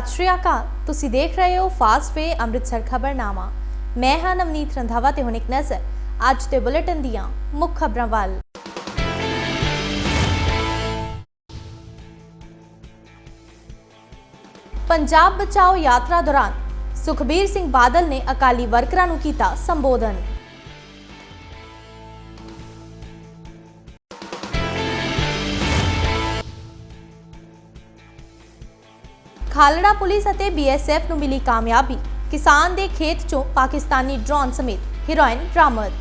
ਸਤਿ ਸ਼੍ਰੀ ਅਕਾਲ ਤੁਸੀਂ ਦੇਖ ਰਹੇ ਹੋ ਫਾਸਟ ਵੇ ਅੰਮ੍ਰਿਤਸਰ ਖਬਰਨਾਮਾ। ਮੈਂ ਹਾਂ ਨਵਨੀਤ ਰੰਧਾਵਾ ਤੇ ਹੁਣ ਇੱਕ ਨਜ਼ਰ। ਅੱਜ ਦੇ ਬੁਲੇਟਿਨ ਦੀਆਂ ਮੁੱਖ ਖਬਰਾਂ ਵੱਲ। ਪੰਜਾਬ ਬਚਾਓ ਯਾਤਰਾ ਦੌਰਾਨ ਸੁਖਬੀਰ ਸਿੰਘ ਬਾਦਲ ਨੇ ਅਕਾਲੀ ਵਰਕਰਾਂ ਨੂੰ ਕੀਤਾ ਸੰਬੋਧਨ। ਖਾਲੜਾ ਪੁਲਿਸ ਅਤੇ ਬੀਐਸਐਫ ਨੂੰ ਮਿਲੀ ਕਾਮਯਾਬੀ। ਕਿਸਾਨ ਦੇ ਖੇਤ 'ਚੋਂ ਪਾਕਿਸਤਾਨੀ ਡਰੋਨ ਸਮੇਤ ਹੀਰੋਇਨ ਬਰਾਮਦ।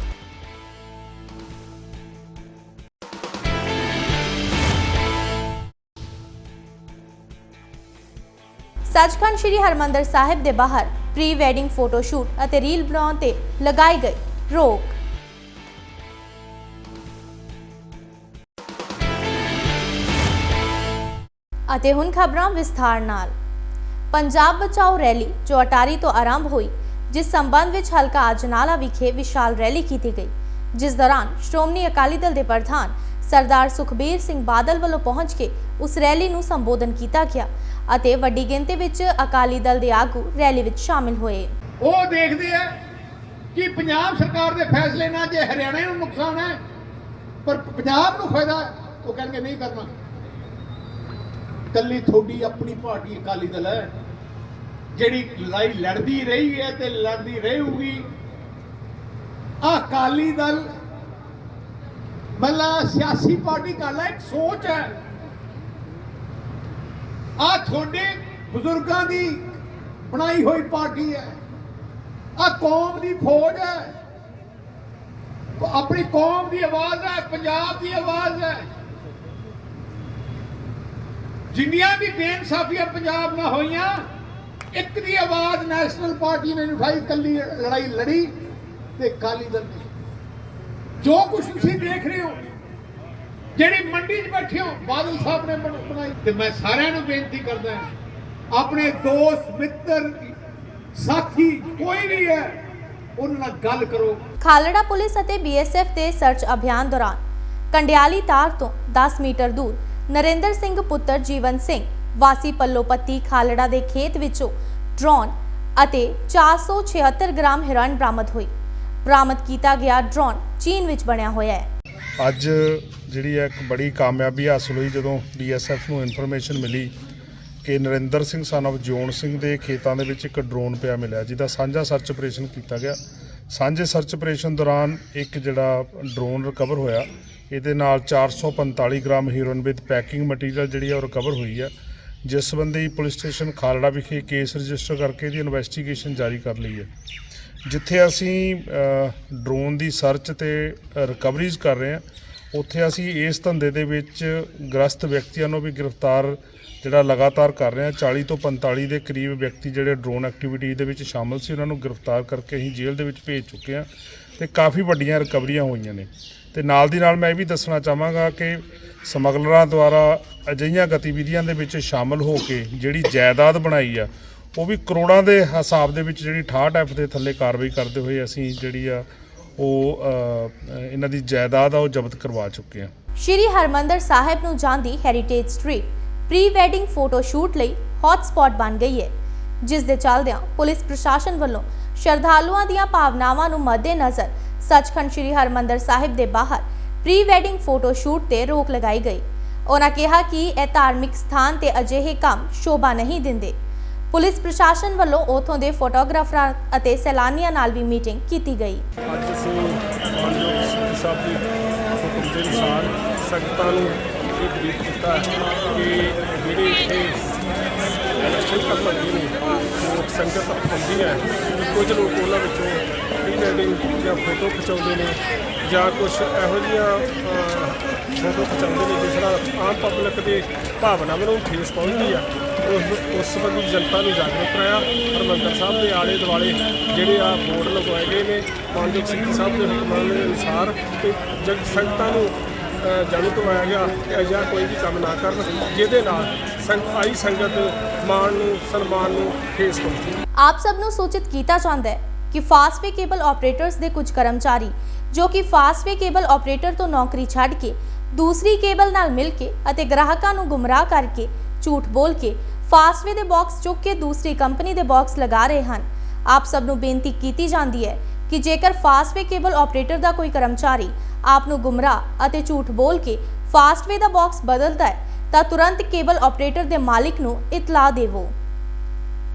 ਸੱਚਖੰਡ ਸ੍ਰੀ ਹਰਮੰਦਰ ਸਾਹਿਬ ਦੇ ਬਾਹਰ ਪ੍ਰੀ ਵੈਡਿੰਗ ਫੋਟੋ ਸ਼ੂਟ ਅਤੇ ਰੀਲ ਬਣਾਉਣ ਤੇ ਲਗਾਈ ਗਈ ਰੋਕ। ਅਤੇ ਹੁਣ ਖਬਰਾਂ ਵਿਸਥਾਰ ਨਾਲ। ਪੰਜਾਬ ਬਚਾਓ ਰੈਲੀ ਜੋ ਅਟਾਰੀ ਤੋਂ ਆਰੰਭ ਹੋਈ, ਜਿਸ ਸੰਬੰਧ ਵਿੱਚ ਹਲਕਾ ਅਜਨਾਲਾ ਵਿਖੇ ਵਿਸ਼ਾਲ ਰੈਲੀ ਕੀਤੀ ਗਈ। ਜਿਸ ਦੌਰਾਨ ਸ਼੍ਰੋਮਣੀ ਅਕਾਲੀ ਦਲ ਦੇ ਪ੍ਰਧਾਨ ਸਰਦਾਰ ਸੁਖਬੀਰ ਸਿੰਘ ਬਾਦਲ ਵੱਲੋਂ ਪਹੁੰਚ ਕੇ ਉਸ ਰੈਲੀ ਨੂੰ ਸੰਬੋਧਨ ਕੀਤਾ ਗਿਆ ਅਤੇ ਵੱਡੀ ਗਿਣਤੀ ਵਿੱਚ ਅਕਾਲੀ ਦਲ ਦੇ ਆਗੂ ਰੈਲੀ ਵਿੱਚ ਸ਼ਾਮਿਲ ਹੋਏ। ਉਹ ਦੇਖਦੇ ਆ ਕਿ ਪੰਜਾਬ ਸਰਕਾਰ ਦੇ ਫੈਸਲੇ ਨਾਲ ਜੇ ਹਰਿਆਣਾ ਨੂੰ ਨੁਕਸਾਨ ਹੈ, ਪਰ ਪੰਜਾਬ ਨੂੰ ਫਾਇਦਾ, ਉਹ ਕਹਿੰਦੇ ਨਹੀਂ ਕਰਨਾ। ਕੱਲੀ ਤੁਹਾਡੀ ਆਪਣੀ ਪਾਰਟੀ ਅਕਾਲੀ ਦਲ ਹੈ। ਜਿਹੜੀ ਲੜਾਈ ਲੜਦੀ ਰਹੀ ਹੈ ਤੇ ਲੜਦੀ ਰਹੂਗੀ। ਆਹ ਅਕਾਲੀ ਦਲ ਮੱਲਾ ਸਿਆਸੀ ਪਾਰਟੀ ਗੱਲ ਹੈ ਇੱਕ ਸੋਚ ਹੈ। ਆ ਤੁਹਾਡੇ ਬਜ਼ੁਰਗਾਂ ਦੀ ਬਣਾਈ ਹੋਈ ਪਾਰਟੀ ਹੈ। ਆ ਕੌਮ ਦੀ ਫੌਜ ਹੈ। ਆਪਣੀ ਕੌਮ ਦੀ ਆਵਾਜ਼ ਹੈ, ਪੰਜਾਬ ਦੀ ਆਵਾਜ਼ ਹੈ। ਜਿੰਨੀਆਂ ਵੀ ਬੇਇਨਸਾਫੀਆਂ ਪੰਜਾਬ ਨਾਲ ਹੋਈਆਂ, ਇੱਕ ਦੀ ਆਵਾਜ਼ ਨੈਸ਼ਨਲ ਪਾਰਟੀ ਨੇ ਉਠਾਈ ਕੱਲੀ ਲੜਾਈ ਲੜੀ ਤੇ ਕਾਲੀ ਦਲ ਨੇ। ਜੋ ਕੁਝ ਤੁਸੀਂ ਦੇਖ ਰਹੇ ਹੋ, ਜਿਹੜੀ ਮੰਡੀ 'ਚ ਬੈਠੇ ਹੋ, ਬਾਦਲ ਸਾਹਿਬ ਨੇ ਬਣਾਈ, ਤੇ ਮੈਂ ਸਾਰਿਆਂ ਨੂੰ ਬੇਨਤੀ ਕਰਦਾ ਆਪਣੇ ਦੋਸਤ, ਮਿੱਤਰ, ਸਾਥੀ, ਕੋਈ ਵੀ ਹੈ, ਉਹਨਾਂ ਨਾਲ ਗੱਲ ਕਰੋ। ਖਾਲੜਾ ਪੁਲਿਸ ਅਤੇ ਬੀਐਸਐਫ ਦੇ ਸਰਚ ਅਭਿਆਨ ਦੌਰਾਨ, ਕੰਡਿਆਲੀ ਤਾਰ ਤੋਂ 10 ਮੀਟਰ ਦੂਰ ਨਰਿੰਦਰ ਸਿੰਘ ਪੁੱਤਰ ਜੀਵਨ ਸਿੰਘ, ਵਾਸੀ ਪੱਲੋਪੱਤੀ ਖਾਲੜਾ ਦੇ ਖੇਤ ਵਿੱਚੋਂ ਡਰੋਨ ਅਤੇ 476 ਗ੍ਰਾਮ ਹੈਰੋਇਨ ਬਰਾਮਦ ਹੋਈ। ਬਰਾਮਦ ਕੀਤਾ ਗਿਆ ਡਰੋਨ ਚੀਨ ਵਿੱਚ ਬਣਿਆ ਹੋਇਆ ਹੈ। ਅੱਜ ਜਿਹੜੀ ਹੈ ਇੱਕ ਬੜੀ ਕਾਮਯਾਬੀ ਹਾਸਲ ਹੋਈ ਜਦੋਂ ਡੀਐਸਐਫ ਨੂੰ ਇਨਫੋਰਮੇਸ਼ਨ ਮਿਲੀ ਕਿ ਨਰਿੰਦਰ ਸਿੰਘ ਸਨ of ਜੋਨ ਸਿੰਘ ਦੇ ਖੇਤਾਂ ਦੇ ਵਿੱਚ ਇੱਕ ਡਰੋਨ ਪਿਆ ਮਿਲਿਆ, ਜਿਹਦਾ ਸਾਂਝਾ ਸਰਚ ਆਪਰੇਸ਼ਨ ਕੀਤਾ ਗਿਆ। ਸਾਂਝੇ ਸਰਚ ਆਪਰੇਸ਼ਨ ਦੌਰਾਨ ਇੱਕ ਜਿਹੜਾ ਡਰੋਨ ਰਿਕਵਰ ਹੋਇਆ ਇਹਦੇ ਨਾਲ 445 gram heroin with packing material ਜਿਹੜੀ ਹੈ ਉਹ ਰਿਕਵਰ ਹੋਈ ਹੈ ਜਿਸ ਸੰਬੰਧੀ ਪੁਲਿਸ ਸਟੇਸ਼ਨ ਖਾਲੜਾ ਵਿਖੇ ਕੇਸ ਰਜਿਸਟਰ ਕਰਕੇ ਇਹਦੀ ਇਨਵੈਸਟੀਗੇਸ਼ਨ ਜਾਰੀ ਕਰ ਲਈ ਹੈ ਜਿੱਥੇ ਅਸੀਂ ਡਰੋਨ ਦੀ ਸਰਚ ਤੇ ਰਿਕਵਰੀਜ਼ ਕਰ ਰਹੇ ਹਾਂ ਉੱਥੇ ਅਸੀਂ ਇਸ ਧੰਦੇ ਦੇ ਵਿੱਚ ਗ੍ਰਸਤ ਵਿਅਕਤੀਆਂ ਨੂੰ ਵੀ ਗ੍ਰਿਫਤਾਰ ਜਿਹੜਾ ਲਗਾਤਾਰ ਕਰ ਰਹੇ ਹਾਂ 40 ਤੋਂ 45 ਦੇ ਕਰੀਬ ਵਿਅਕਤੀ ਜਿਹੜੇ ਡਰੋਨ ਐਕਟੀਵਿਟੀ ਦੇ ਵਿੱਚ ਸ਼ਾਮਲ ਸੀ, ਉਹਨਾਂ ਨੂੰ ਗ੍ਰਿਫਤਾਰ ਕਰਕੇ ਅਸੀਂ ਜੇਲ੍ਹ ਦੇ ਵਿੱਚ ਭੇਜ ਚੁੱਕੇ ਹਾਂ ਤੇ ਕਾਫੀ ਵੱਡੀਆਂ ਰਿਕਵਰੀਆਂ ਹੋਈਆਂ ਨੇ। ਤੇ ਨਾਲ ਦੀ ਨਾਲ ਮੈਂ ਇਹ ਵੀ ਦੱਸਣਾ ਚਾਹਾਂਗਾ ਕਿ ਸਮਗਲਰਾਂ ਦੁਆਰਾ ਅਜਿਹੀਆਂ ਗਤੀਵਿਧੀਆਂ ਦੇ ਵਿੱਚ ਸ਼ਾਮਲ ਹੋ ਕੇ ਜਿਹੜੀ ਜਾਇਦਾਦ ਬਣਾਈ ਆ, ਉਹ ਵੀ ਕਰੋੜਾਂ ਦੇ ਹਿਸਾਬ ਦੇ ਵਿੱਚ ਜਿਹੜੀ 68 ਐਫ ਦੇ ਥੱਲੇ ਕਾਰਵਾਈ ਕਰਦੇ ਹੋਏ ਅਸੀਂ ਜਿਹੜੀ ਆ, ਉਹ ਇਹਨਾਂ ਦੀ ਜਾਇਦਾਦ ਆ, ਉਹ ਜ਼ਬਤ ਕਰਵਾ ਚੁੱਕੇ ਹਾਂ। ਸ਼੍ਰੀ ਹਰਮੰਦਰ ਸਾਹਿਬ ਨੂੰ ਜਾਂਦੀ heritage street pre wedding photo shoot ਲਈ ਹੌਟ ਸਪੌਟ ਬਣ ਗਈ ਹੈ ਜਿਸ ਦੇ ਚੱਲਦਿਆਂ ਪੁਲਿਸ ਪ੍ਰਸ਼ਾਸਨ ਵੱਲੋਂ ਸ਼ਰਧਾਲੂਆਂ ਦੀਆਂ ਭਾਵਨਾਵਾਂ ਨੂੰ ਮੱਦੇਨਜ਼ਰ ਸੱਚਖੰਡ ਸ਼੍ਰੀ ਹਰਮੰਦਰ ਸਾਹਿਬ ਦੇ ਬਾਹਰ ਪ੍ਰੀ ਵੈਡਿੰਗ ਫੋਟੋ ਸ਼ੂਟ ਤੇ ਰੋਕ ਲਗਾਈ ਗਈ। ਉਹਨਾਂ ਕਿਹਾ ਕਿ ਇਹ ਧਾਰਮਿਕ ਸਥਾਨ ਤੇ ਅਜਿਹੇ ਕੰਮ ਸ਼ੋਭਾ ਨਹੀਂ ਦਿੰਦੇ। ਪੁਲਿਸ ਪ੍ਰਸ਼ਾਸਨ ਵੱਲੋਂ ਉਥੋਂ ਦੇ ਫੋਟੋਗ੍ਰਾਫਰਾਂ ਅਤੇ ਸੈਲਾਨੀਆਂ ਨਾਲ ਵੀ ਮੀਟਿੰਗ ਕੀਤੀ ਗਈ। ਅੱਜ ਅਸੀਂ ਮਾਨਯੋਗ ਸਿੰਘ ਸਾਹਿਬ ਦੀ ਹੁਕਮ ਦੇ ਅਨੁਸਾਰ ਸੰਗਤਾਂ ਨੂੰ ਇਹ ਬਰੀਫ ਕੀਤਾ ਕਿ ਜਿਹੜੇ ਇੱਥੇ ਇਲੈਕਸ਼ਨ ਕਰਨ ਨੇ ਉਹ ਸੰਗਤ ਆਉਂਦੀ ਹੈ, ਕੁਝ ਲੋਕ ਉਹਨਾਂ ਵਿੱਚੋਂ ਵੈਡਿੰਗ ਜਾਂ ਫੋਟੋ ਖਿਚਾਉਂਦੇ ਨੇ ਜਾਂ ਕੁਝ ਇਹੋ ਜਿਹੀਆਂ ਫੋਟੋ ਖਿਚਾਉਂਦੇ ਨੇ ਜਿਸ ਨਾਲ ਆਮ ਪਬਲਿਕ ਦੇ ਭਾਵਨਾਵਾਂ ਨੂੰ ਠੇਸ ਪਹੁੰਚਦੀ ਆ। ਉਸ ਉਸ ਸੰਬੰਧੀ ਜਨਤਾ ਨੂੰ ਜਾਗਰੂਕ ਕਰਾਇਆ। ਹਰਮੰਦਰ ਸਾਹਿਬ ਦੇ ਆਲੇ ਦੁਆਲੇ ਜਿਹੜੇ ਆ ਬੋਰਡ ਲਗਵਾਏ ਗਏ ਨੇ ਮਾਨਯੋਗ ਸਿੰਘ ਸਾਹਿਬ ਦੇ ਹੁਕਮਾਂ ਦੇ ਅਨੁਸਾਰ ਕਿ ਜਗ ਸੰਗਤਾਂ ਨੂੰ ਅ, ਜਾਣੂ ਕਰਵਾਇਆ ਗਿਆ ਕਿ ਅਜਿਹਾ ਕੋਈ ਵੀ ਕੰਮ ਨਾ ਕਰਨ ਜਿਹਦੇ ਨਾਲ ਸੰਗ ਆਈ ਸੰਗਤ ਮਾਣ ਨੂੰ ਸਨਮਾਨ ਨੂੰ ਠੇਸ ਪਹੁੰਚੇ ਆਪ ਸਭ ਨੂੰ ਸੂਚਿਤ ਕੀਤਾ ਜਾਂਦਾ ਹੈ ਕਿ ਫਾਸਟਵੇ ਕੇਬਲ ਆਪਰੇਟਰਸ ਦੇ ਕੁਝ ਕਰਮਚਾਰੀ, ਜੋ ਕਿ ਫਾਸਟਵੇ ਕੇਬਲ ਆਪਰੇਟਰ ਤੋਂ ਨੌਕਰੀ ਛੱਡ ਕੇ ਦੂਸਰੀ ਕੇਬਲ ਨਾਲ ਮਿਲ ਕੇ ਅਤੇ ਗ੍ਰਾਹਕਾਂ ਨੂੰ ਗੁੰਮਰਾਹ ਕਰਕੇ ਝੂਠ ਬੋਲ ਕੇ ਫਾਸਟਵੇ ਦੇ ਬਾਕਸ ਚੁੱਕ ਕੇ ਦੂਸਰੀ ਕੰਪਨੀ ਦੇ ਬਾਕਸ ਲਗਾ ਰਹੇ ਹਨ। ਆਪ ਸਭ ਨੂੰ ਬੇਨਤੀ ਕੀਤੀ ਜਾਂਦੀ ਹੈ ਕਿ ਜੇਕਰ ਫਾਸਟਵੇ ਕੇਬਲ ਆਪਰੇਟਰ ਦਾ ਕੋਈ ਕਰਮਚਾਰੀ ਆਪ ਨੂੰ ਗੁੰਮਰਾਹ ਅਤੇ ਝੂਠ ਬੋਲ ਕੇ ਫਾਸਟਵੇ ਦਾ ਬਾਕਸ ਬਦਲਦਾ ਹੈ, ਤਾਂ ਤੁਰੰਤ ਕੇਬਲ ਆਪਰੇਟਰ ਦੇ ਮਾਲਿਕ ਨੂੰ ਇਤਲਾਹ ਦੇਵੋ।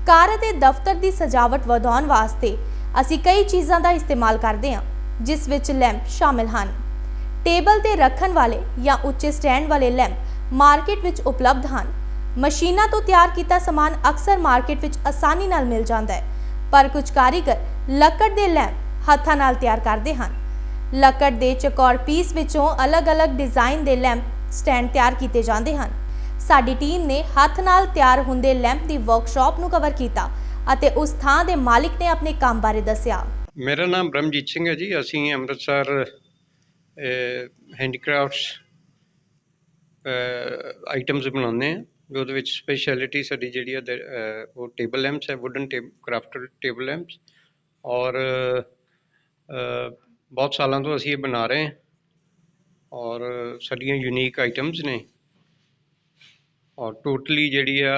ਕਾਰ ਅਤੇ ਦਫ਼ਤਰ ਦੀ ਸਜਾਵਟ ਵਧਾਉਣ ਵਾਸਤੇ ਅਸੀਂ ਕਈ ਚੀਜ਼ਾਂ ਦਾ ਇਸਤੇਮਾਲ ਕਰਦੇ ਹਾਂ, ਜਿਸ ਵਿੱਚ ਲੈਂਪ ਸ਼ਾਮਿਲ ਹਨ। ਟੇਬਲ ਤੇ ਰੱਖਣ ਵਾਲੇ ਜਾਂ ਉੱਚੇ ਸਟੈਂਡ ਵਾਲੇ ਲੈਂਪ ਮਾਰਕੀਟ ਵਿੱਚ ਉਪਲਬਧ ਹਨ। ਮਸ਼ੀਨਾਂ ਤੋਂ ਤਿਆਰ ਕੀਤਾ ਸਮਾਨ ਅਕਸਰ ਮਾਰਕੀਟ ਵਿੱਚ ਆਸਾਨੀ ਨਾਲ ਮਿਲ ਜਾਂਦਾ ਹੈ, ਪਰ ਕੁਝ ਕਾਰੀਗਰ ਲੱਕੜ ਦੇ ਲੈਂਪ ਹੱਥਾਂ ਨਾਲ ਤਿਆਰ ਕਰਦੇ ਹਨ। ਲੱਕੜ ਦੇ ਚਕੌਰ ਪੀਸ ਵਿੱਚੋਂ ਅਲੱਗ-ਅਲੱਗ ਡਿਜ਼ਾਈਨ ਦੇ ਲੈਂਪ ਸਟੈਂਡ ਤਿਆਰ ਕੀਤੇ ਜਾਂਦੇ ਹਨ। ਸਾਡੀ ਟੀਮ ਨੇ ਹੱਥ ਨਾਲ ਤਿਆਰ ਹੁੰਦੇ ਲੈਂਪ ਦੀ ਵਰਕਸ਼ਾਪ ਨੂੰ ਕਵਰ ਕੀਤਾ ਅਤੇ ਉਸ ਥਾਂ ਦੇ ਮਾਲਕ ਨੇ ਆਪਣੇ ਕੰਮ ਬਾਰੇ ਦੱਸਿਆ। ਮੇਰਾ ਨਾਮ ਬ੍ਰਹਮਜੀਤ ਸਿੰਘ ਹੈ ਜੀ। ਅਸੀਂ ਅੰਮ੍ਰਿਤਸਰ ਹੈਂਡੀਕ੍ਰਾਫਟਸ ਆਈਟਮਸ ਬਣਾਉਂਦੇ ਹਾਂ। ਉਹਦੇ ਵਿੱਚ ਸਪੈਸ਼ਲਿਟੀ ਸਾਡੀ ਜਿਹੜੀ ਹੈ ਦ- ਉਹ ਟੇਬਲ ਲੈਂਪਸ ਹੈ ਵੁਡਨ ਕਰਾਫਟਡ ਟੇਬਲ ਲੈਂਪਸ ਔਰ ਬਹੁਤ ਸਾਲਾਂ ਤੋਂ ਅਸੀਂ ਇਹ ਬਣਾ ਰਹੇ ਹਾਂ। ਔਰ ਸਾਡੀਆਂ ਯੂਨੀਕ ਆਈਟਮਸ ਨੇ। ਔਰ ਟੋਟਲੀ ਜਿਹੜੀ ਆ,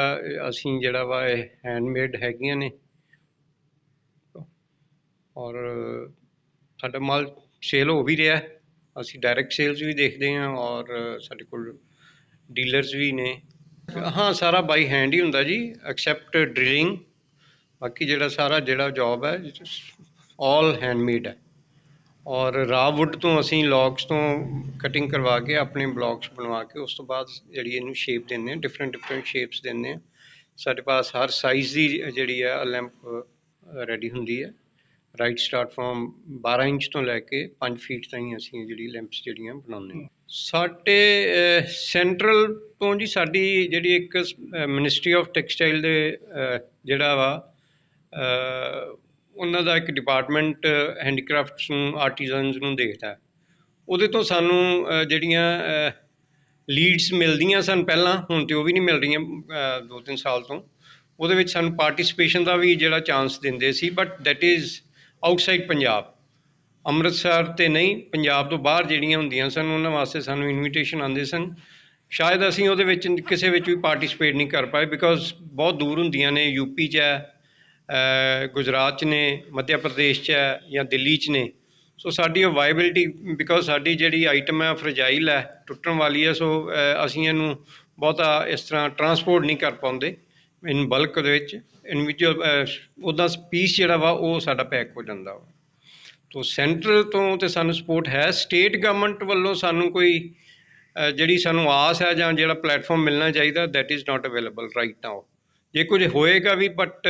ਅਸੀਂ ਜਿਹੜਾ ਵਾ ਇਹ ਹੈਂਡਮੇਡ ਹੈਗੀਆਂ ਨੇ। ਔਰ ਸਾਡਾ ਮਾਲ ਸੇਲ ਹੋ ਵੀ ਰਿਹਾ ਅਸੀਂ ਡਾਇਰੈਕਟ ਸੇਲਸ ਵੀ ਦੇਖਦੇ ਹਾਂ ਔਰ ਸਾਡੇ ਕੋਲ ਡੀਲਰਸ ਵੀ ਨੇ। ਹਾਂ, ਸਾਰਾ ਬਾਈ ਹੈਂਡ ਹੀ ਹੁੰਦਾ ਜੀ ਐਕਸੈਪਟ ਡ੍ਰਿਲਿੰਗ ਬਾਕੀ ਜਿਹੜਾ ਸਾਰਾ ਜਿਹੜਾ ਜੌਬ ਹੈ ਆਲ ਹੈਂਡਮੇਡ ਹੈ। ਔਰ ਰਾ ਵੁੱਡ ਤੋਂ ਅਸੀਂ ਲੌਗਸ ਤੋਂ ਕਟਿੰਗ ਕਰਵਾ ਕੇ ਆਪਣੇ ਬਲੋਕਸ ਬਣਵਾ ਕੇ ਉਸ ਤੋਂ ਬਾਅਦ ਜਿਹੜੀ ਇਹਨੂੰ ਸ਼ੇਪ ਦਿੰਦੇ ਹਾਂ ਡਿਫਰੈਂਟ ਡਿਫਰੈਂਟ ਸ਼ੇਪਸ ਦਿੰਦੇ ਹਾਂ। ਸਾਡੇ ਪਾਸ ਹਰ ਸਾਈਜ਼ ਦੀ ਜਿਹੜੀ ਹੈ ਲੈਂਪ ਰੈਡੀ ਹੁੰਦੀ ਹੈ। ਰਾਈਟ ਸਟਾਰਟ ਫਰੋਮ 12 ਇੰਚ ਤੋਂ ਲੈ ਕੇ 5 ਫੀਟ ਤਾਈਂ ਅਸੀਂ ਜਿਹੜੀ ਲੈਂਪਸ ਜਿਹੜੀਆਂ ਬਣਾਉਂਦੇ ਹਾਂ। ਸਾਡੇ ਸੈਂਟਰਲ ਤੋਂ ਜੀ ਸਾਡੀ ਜਿਹੜੀ ਇੱਕ ਮਿਨਿਸਟਰੀ ਆਫ ਟੈਕਸਟਾਈਲ ਦੇ ਜਿਹੜਾ ਵਾ ਉਹਨਾਂ ਦਾ ਇੱਕ ਡਿਪਾਰਟਮੈਂਟ ਹੈਂਡੀਕ੍ਰਾਫਟਸ ਨੂੰ ਆਰਟੀਜ਼ਨਸ ਨੂੰ ਦੇਖਦਾ ਉਹਦੇ ਤੋਂ ਸਾਨੂੰ ਜਿਹੜੀਆਂ ਲੀਡਸ ਮਿਲਦੀਆਂ ਸਨ ਪਹਿਲਾਂ, ਹੁਣ ਤਾਂ ਉਹ ਵੀ ਨਹੀਂ ਮਿਲ ਰਹੀਆਂ ਦੋ ਤਿੰਨ ਸਾਲ ਤੋਂ। ਉਹਦੇ ਵਿੱਚ ਸਾਨੂੰ ਪਾਰਟਿਸਿਪੇਸ਼ਨ ਦਾ ਵੀ ਜਿਹੜਾ ਚਾਂਸ ਦਿੰਦੇ ਸੀ but that is outside Punjab. Amritsar ਤੇ ਨਹੀਂ, ਪੰਜਾਬ ਤੋਂ ਬਾਹਰ ਜਿਹੜੀਆਂ ਹੁੰਦੀਆਂ ਸਨ, ਉਹਨਾਂ ਵਾਸਤੇ ਸਾਨੂੰ ਇਨਵੀਟੇਸ਼ਨ ਆਉਂਦੇ ਸਨ। ਸ਼ਾਇਦ ਅਸੀਂ ਉਹਦੇ ਵਿੱਚ, ਕਿਸੇ ਵਿੱਚ ਵੀ ਪਾਰਟਿਸਿਪੇਟ ਨਹੀਂ ਕਰ ਪਾਏ ਬਿਕੋਜ਼ ਬਹੁਤ ਦੂਰ ਹੁੰਦੀਆਂ ਨੇ ਯੂਪੀ 'ਚ ਹੈ ਗੁਜਰਾਤ 'ਚ ਨੇ, ਮੱਧ ਪ੍ਰਦੇਸ਼ 'ਚ ਹੈ ਜਾਂ ਦਿੱਲੀ 'ਚ ਨੇ। ਸੋ ਸਾਡੀ ਉਹ ਵਾਇਬਿਲਿਟੀ ਬਿਕੋਜ਼ ਸਾਡੀ ਜਿਹੜੀ ਆਈਟਮ ਹੈ ਫਰਜਾਈਲ ਹੈ, ਟੁੱਟਣ ਵਾਲੀ ਹੈ ਸੋ ਅਸੀਂ ਇਹਨੂੰ ਬਹੁਤਾ ਇਸ ਤਰ੍ਹਾਂ ਟਰਾਂਸਪੋਰਟ ਨਹੀਂ ਕਰ ਪਾਉਂਦੇ ਇਨ ਬਲਕ ਦੇ ਵਿੱਚ। ਇੰਡੀਵਿਜੂਅਲ ਉਹਦਾ ਪੀਸ ਜਿਹੜਾ ਵਾ, ਉਹ ਸਾਡਾ ਪੈਕ ਹੋ ਜਾਂਦਾ ਵਾ। ਤੋ ਸੈਂਟਰਲ ਤੋਂ ਤੇ ਸਾਨੂੰ ਸਪੋਰਟ ਹੈ ਸਟੇਟ ਗਵਰਨਮੈਂਟ ਵੱਲੋਂ ਸਾਨੂੰ ਕੋਈ ਜਿਹੜੀ ਸਾਨੂੰ ਆਸ ਹੈ ਜਾਂ ਜਿਹੜਾ ਪਲੇਟਫਾਰਮ ਮਿਲਣਾ ਚਾਹੀਦਾ that is not available right now ਜੇ ਕੁਝ ਹੋਏਗਾ ਵੀ ਬਟ